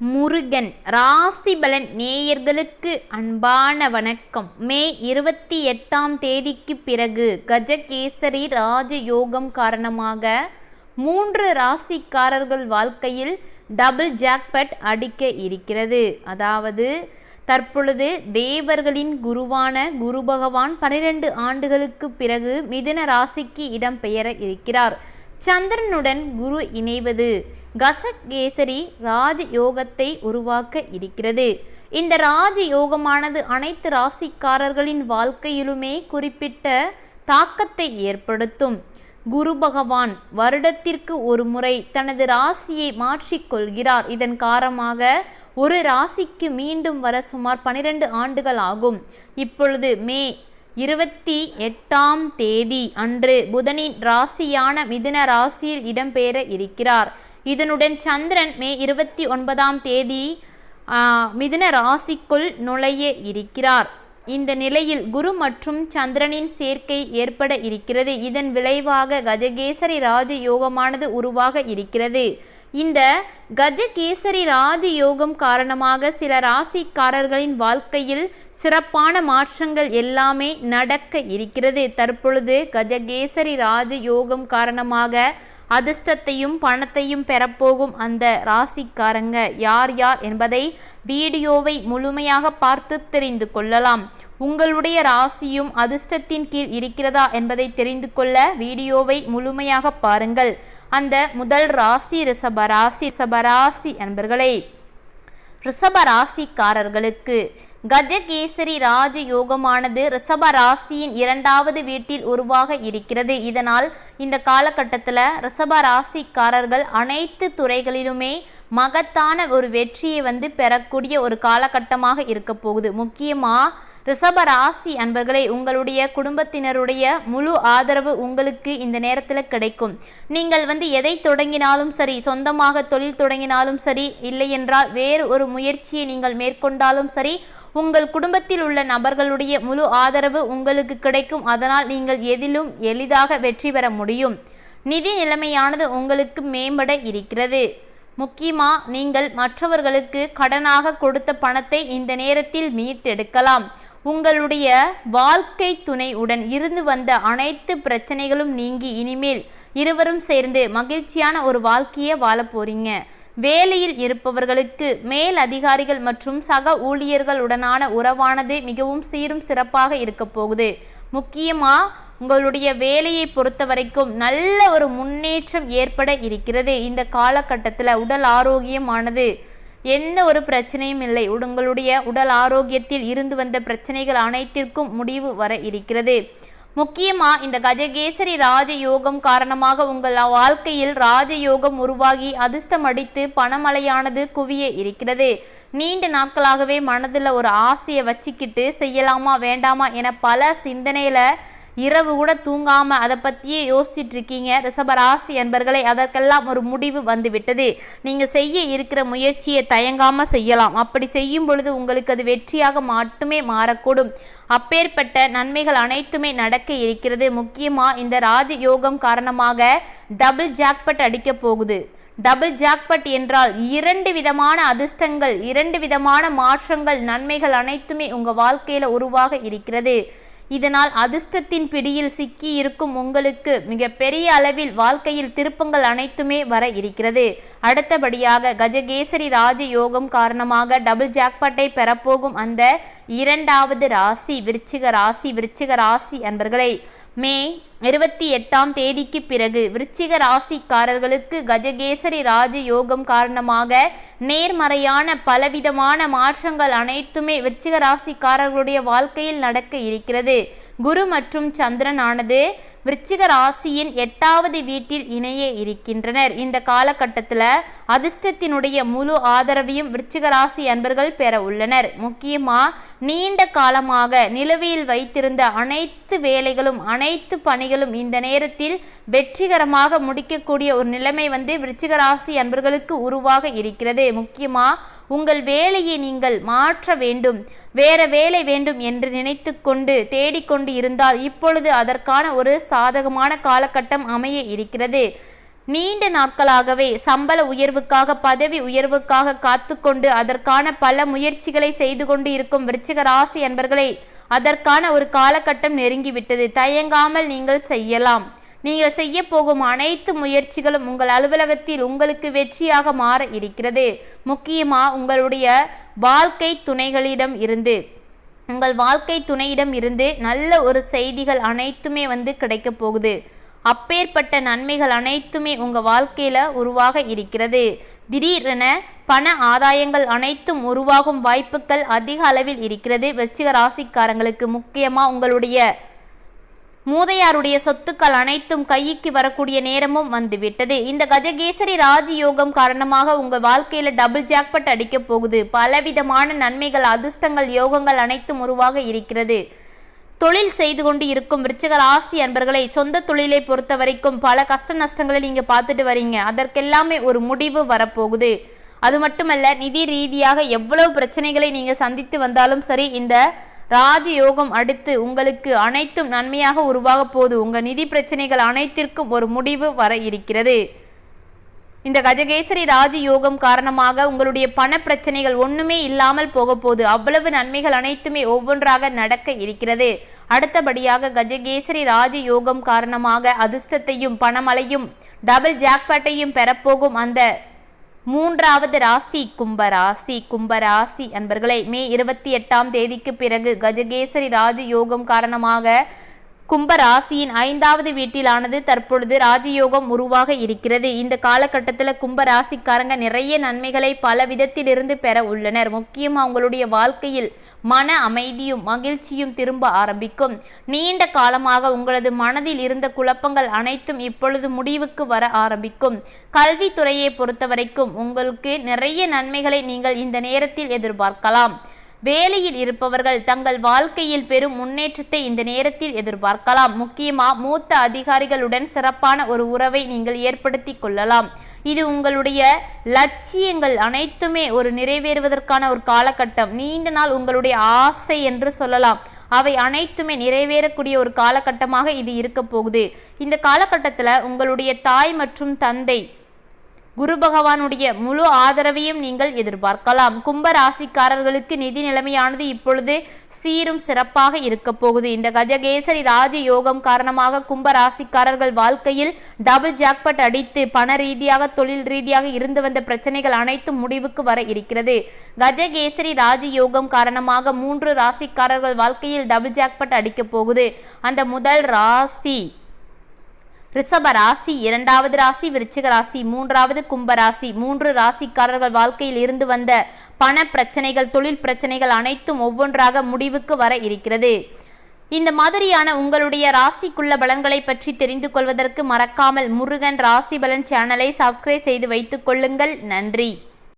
முருகன் ராசிபலன் நேயர்களுக்கு அன்பான வணக்கம். மே இருபத்தி எட்டாம் தேதிக்கு பிறகு கஜகேசரி ராஜயோகம் காரணமாக மூன்று ராசிக்காரர்கள் வாழ்க்கையில் டபுள் ஜாக்பட் அடிக்க இருக்கிறது. அதாவது தற்பொழுது தேவர்களின் குருவான குரு பகவான் பனிரெண்டு ஆண்டுகளுக்கு பிறகு மிதுன ராசிக்கு இடம்பெயர இருக்கிறார். சந்திரனுடன் குரு இணைவது கசகேசரி ராஜ யோகத்தை உருவாக்க இருக்கிறது. இந்த ராஜ யோகமானது அனைத்து ராசிக்காரர்களின் வாழ்க்கையிலுமே குறிப்பிட்ட தாக்கத்தை ஏற்படுத்தும். குரு பகவான் வருடத்திற்கு ஒரு முறை தனது ராசியை மாற்றிக்கொள்கிறார் இதன் காரணமாக ஒரு ராசிக்கு மீண்டும் வர சுமார் பனிரெண்டு ஆண்டுகள் ஆகும். இப்பொழுது மே இருபத்தி எட்டாம் தேதி அன்று புதனின் ராசியான மிதுன ராசியில் இடம்பெற இருக்கிறார். இதனுடன் சந்திரன் மே இருபத்தி ஒன்பதாம் தேதி மிதுன ராசிக்குள் நுழைய இருக்கிறார். இந்த நிலையில் குரு மற்றும் சந்திரனின் சேர்க்கை ஏற்பட இருக்கிறது. இதன் விளைவாக கஜகேசரி ராஜ யோகமானது உருவாக இருக்கிறது. இந்த கஜகேசரி ராஜயோகம் காரணமாக சில ராசிக்காரர்களின் வாழ்க்கையில் சிறப்பான மாற்றங்கள் எல்லாமே நடக்க இருக்கிறது. தற்பொழுது கஜகேசரி ராஜயோகம் காரணமாக அதிர்ஷ்டத்தையும் பணத்தையும் பெறப்போகும் அந்த ராசிக்காரங்க யார் யார் என்பதை வீடியோவை முழுமையாக பார்த்து தெரிந்து கொள்ளலாம். உங்களுடைய ராசியும் அதிர்ஷ்டத்தின் கீழ் இருக்கிறதா என்பதை தெரிந்து கொள்ள வீடியோவை முழுமையாக பாருங்கள். அந்த முதல் ராசி ரிஷபராசி ரிஷபராசி என்பர்களே ரிஷப ராசிக்காரர்களுக்கு கஜகேசரி ராஜயோகமானது ரிஷப ராசியின் இரண்டாவது வீட்டில் உருவாக இருக்கிறது. இதனால் இந்த காலகட்டத்தில் ரிஷப ராசிக்காரர்கள் அனைத்து துறைகளிலுமே மகத்தான ஒரு வெற்றியை வந்து பெறக்கூடிய ஒரு காலகட்டமாக இருக்க போகுது. முக்கியமாக ரிஷப ராசி அன்பர்களே உங்களுடைய குடும்பத்தினருடைய முழு ஆதரவு உங்களுக்கு இந்த நேரத்தில் கிடைக்கும். நீங்கள் வந்து எதை தொடங்கினாலும் சரி சொந்தமாக தொழில் தொடங்கினாலும் சரி இல்லை என்றால் வேறு ஒரு முயற்சியை நீங்கள் மேற்கொண்டாலும் சரி உங்கள் குடும்பத்தில் உள்ள நபர்களுடைய முழு ஆதரவு உங்களுக்கு கிடைக்கும். அதனால் நீங்கள் எதிலும் எளிதாக வெற்றி பெற முடியும். நிதி நிலைமையானது உங்களுக்கு மேம்பட இருக்கிறது. முக்கியமாக நீங்கள் மற்றவர்களுக்கு கடனாக கொடுத்த பணத்தை இந்த நேரத்தில் மீட்டெடுக்கலாம். உங்களுடைய வாழ்க்கை துணை உடன் இருந்து வந்த அனைத்து பிரச்சனைகளும் நீங்கி இனிமேல் இருவரும் சேர்ந்து மகிழ்ச்சியான ஒரு வாழ்க்கையை வாழ போறீங்க. வேலையில் இருப்பவர்களுக்கு மேல் அதிகாரிகள் மற்றும் சக ஊழியர்களுடனான உறவானது மிகவும் சீரும் சிறப்பாக இருக்க போகுது. முக்கியமாக உங்களுடைய வேலையை பொறுத்த வரைக்கும் நல்ல ஒரு முன்னேற்றம் ஏற்பட இருக்கிறது. இந்த காலகட்டத்தில் உடல் ஆரோக்கியமானது எந்த ஒரு பிரச்சனையும் இல்லை. உங்களுடைய உடல் ஆரோக்கியத்தில் இருந்து வந்த பிரச்சனைகள் அனைத்திற்கும் முடிவு வர இருக்கிறது. முக்கியமாக இந்த கஜகேசரி ராஜயோகம் காரணமாக உங்கள் வாழ்க்கையில் ராஜயோகம் உருவாகி அதிர்ஷ்டம் அடித்து பணமலையானது குவிய இருக்கிறது. நீண்ட நாட்களாகவே மனதில் ஒரு ஆசையை வச்சுக்கிட்டு செய்யலாமா வேண்டாமா என பல சிந்தனையில் இரவு கூட தூங்காமல் அதை பற்றியே யோசிச்சுட்டு இருக்கீங்க ரிஷபராசி என்பர்களை அதற்கெல்லாம் ஒரு முடிவு வந்துவிட்டது. நீங்கள் செய்ய இருக்கிற முயற்சியை தயங்காமல் செய்யலாம். அப்படி செய்யும் பொழுது உங்களுக்கு அது வெற்றியாக மட்டுமே மாறக்கூடும். அப்பேற்பட்ட நன்மைகள் அனைத்துமே நடக்க இருக்கிறது. முக்கியமாக இந்த ராஜ யோகம் காரணமாக டபுள் ஜாக்பட் அடிக்க போகுது. டபுள் ஜாக்பட் என்றால் இரண்டு விதமான அதிர்ஷ்டங்கள் இரண்டு விதமான மாற்றங்கள் நன்மைகள் அனைத்துமே உங்கள் வாழ்க்கையில் உருவாக இருக்கிறது. இதனால் அதிர்ஷ்டத்தின் பிடியில் சிக்கி இருக்கும் உங்களுக்கு மிக பெரிய அளவில் வாழ்க்கையில் திருப்பங்கள் அனைத்துமே வர இருக்கிறது. அடுத்தபடியாக கஜகேசரி ராஜ யோகம் காரணமாக டபுள் ஜாக்பாட்டை பெறப்போகும் அந்த இரண்டாவது ராசி விருச்சிக ராசி விருச்சிக ராசி அன்பர்களை மே இருபத்தி எட்டாம் தேதிக்கு பிறகு விருச்சிக ராசிக்காரர்களுக்கு கஜகேசரி ராஜ யோகம் காரணமாக நேர்மறையான பலவிதமான மாற்றங்கள் அனைத்துமே விருச்சிக ராசிக்காரர்களுடைய வாழ்க்கையில் நடக்க இருக்கிறது. குரு மற்றும் சந்திரன் ஆனது விருச்சிக ராசியின் எட்டாவது வீட்டில் இணைய இருக்கின்றனர். இந்த காலகட்டத்தில் அதிர்ஷ்டத்தினுடைய முழு ஆதரவையும் விருச்சிக ராசி அன்பர்கள் பெற உள்ளனர். முக்கியமாக நீண்ட காலமாக நிலுவையில் வைத்திருந்த அனைத்து வேலைகளும் அனைத்து பணிகளும் இந்த நேரத்தில் வெற்றிகரமாக முடிக்கக்கூடிய ஒரு நிலைமை வந்து விருச்சிக ராசி அன்பர்களுக்கு உருவாக இருக்கிறது. முக்கியமாக உங்கள் வேலையை நீங்கள் மாற்ற வேண்டும். வேற வேலை வேண்டும் என்று நினைத்து கொண்டு தேடிக்கொண்டு இருந்தால் இப்பொழுது அதற்கான ஒரு சாதகமான காலகட்டம் அமைய இருக்கிறது. நீண்ட நாட்களாகவே சம்பள உயர்வுக்காக பதவி உயர்வுக்காக காத்துக்கொண்டு அதற்கான பல முயற்சிகளை செய்து கொண்டு இருக்கும் விருச்சிக ராசி என்பர்களை அதற்கான ஒரு காலகட்டம் நெருங்கிவிட்டது. தயங்காமல் நீங்கள் செய்யலாம். நீங்கள் செய்ய போகும் அனைத்து முயற்சிகளும் உங்கள் அலுவலகத்தில் உங்களுக்கு வெற்றியாக மாற இருக்கிறது. முக்கியமாக உங்களுடைய வாழ்க்கை துணைகளிடம் இருந்து உங்கள் வாழ்க்கை துணையிடம் இருந்து நல்ல ஒரு செய்திகள் அனைத்துமே வந்து கிடைக்க போகுது. அப்பேற்பட்ட நன்மைகள் அனைத்துமே உங்கள் வாழ்க்கையில் உருவாக இருக்கிறது. திடீரென பண ஆதாயங்கள் அனைத்தும் உருவாகும் வாய்ப்புகள் அதிக அளவில் இருக்கிறது. வெச்சிக ராசிக்காரங்களுக்கு முக்கியமாக உங்களுடைய மூதையாருடைய சொத்துக்கள் அனைத்தும் கைக்கு வரக்கூடிய நேரமும் வந்துவிட்டது. இந்த கஜகேசரி ராஜயோகம் காரணமாக உங்கள் வாழ்க்கையில டபுள் ஜாக்பட் அடிக்க போகுது. பலவிதமான நன்மைகள் அதிர்ஷ்டங்கள் யோகங்கள் அனைத்தும் உருவாக இருக்கிறது. தொழில் செய்து கொண்டு இருக்கும் விருச்சிக ராசி அன்பர்களை சொந்த தொழிலை பொறுத்த வரைக்கும் பல கஷ்ட நஷ்டங்களை நீங்க பார்த்துட்டு வரீங்க. அதற்கெல்லாமே ஒரு முடிவு வரப்போகுது. அது மட்டுமல்ல நிதி ரீதியாக எவ்வளவு பிரச்சனைகளை நீங்க சந்தித்து வந்தாலும் சரி இந்த ராஜயோகம் அடுத்து உங்களுக்கு அனைத்தும் நன்மையாக உருவாக போது உங்கள் நிதி பிரச்சனைகள் அனைத்திற்கும் ஒரு முடிவு வர இருக்கிறது. இந்த கஜகேசரி ராஜயோகம் காரணமாக உங்களுடைய பண பிரச்சனைகள் ஒன்றுமே இல்லாமல் போக போது அவ்வளவு நன்மைகள் அனைத்துமே ஒவ்வொன்றாக நடக்க இருக்கிறது. அடுத்தபடியாக கஜகேசரி ராஜயோகம் காரணமாக அதிர்ஷ்டத்தையும் பணமலையும் டபுள் ஜாக்பாட்டையும் பெறப்போகும் அந்த மூன்றாவது ராசி கும்பராசி கும்பராசி அன்பர்களை மே இருபத்தி எட்டாம் தேதிக்கு பிறகு கஜகேசரி ராஜயோகம் காரணமாக கும்ப ராசியின் ஐந்தாவது வீட்டிலானது தற்பொழுது ராஜயோகம் உருவாக இருக்கிறது. இந்த காலகட்டத்தில் கும்ப ராசிக்காரங்க நிறைய நன்மைகளை பல விதத்திலிருந்து பெற உள்ளனர். முக்கியமாக அவங்களுடைய வாழ்க்கையில் மன அமைதியும் மகிழ்ச்சியும் திரும்ப ஆரம்பிக்கும். நீண்ட காலமாக உங்களது மனதில் இருந்த குழப்பங்கள் அனைத்தும் இப்பொழுது முடிவுக்கு வர ஆரம்பிக்கும். கல்வித்துறையை பொறுத்தவரைக்கும் உங்களுக்கு நிறைய நன்மைகளை நீங்கள் இந்த நேரத்தில் எதிர்பார்க்கலாம். வேலையில் இருப்பவர்கள் தங்கள் வாழ்க்கையில் பெரும் முன்னேற்றத்தை இந்த நேரத்தில் எதிர்பார்க்கலாம். முக்கியமாக மூத்த அதிகாரிகளுடன் சிறப்பான ஒரு உறவை நீங்கள் ஏற்படுத்தி கொள்ளலாம். இது உங்களுடைய லட்சியங்கள் அனைத்துமே ஒரு நிறைவேறுவதற்கான ஒரு காலகட்டம். நீண்ட நாள் உங்களுடைய ஆசை என்று சொல்லலாம். அவை அனைத்துமே நிறைவேறக்கூடிய ஒரு காலகட்டமாக இது இருக்க போகுது. இந்த காலகட்டத்தில் உங்களுடைய தாய் மற்றும் தந்தை குரு பகவானுடைய முழு ஆதரவையும் நீங்கள் எதிர்பார்க்கலாம். கும்ப ராசிக்காரர்களுக்கு நிதி நிலைமையானது இப்பொழுது சீரும் சிறப்பாக இருக்க போகுது. இந்த கஜகேசரி ராஜ யோகம் காரணமாக கும்ப ராசிக்காரர்கள் வாழ்க்கையில் டபுள் ஜாக்பட் அடித்து பண ரீதியாக தொழில் ரீதியாக இருந்து வந்த பிரச்சனைகள் அனைத்தும் முடிவுக்கு வர இருக்கிறது. கஜகேசரி ராஜ யோகம் காரணமாக மூன்று ராசிக்காரர்கள் வாழ்க்கையில் டபுள் ஜாக்பட் அடிக்க போகுது. அந்த முதல் ராசி ரிஷப ராசி இரண்டாவது ராசி விருச்சிக ராசி மூன்றாவது கும்ப ராசி. மூன்று ராசிக்காரர்கள் வாழ்க்கையில் இருந்து வந்த பண பிரச்சனைகள் தொழில் பிரச்சனைகள் அனைத்தும் ஒவ்வொன்றாக முடிவுக்கு வர இருக்கிறது. இந்த மாதிரியான உங்களுடைய ராசிக்குள்ள பலன்களை பற்றி தெரிந்து கொள்வதற்கு மறக்காமல் முருகன் ராசி பலன் சேனலை சப்ஸ்கிரைப் செய்து வைத்துக் கொள்ளுங்கள். நன்றி.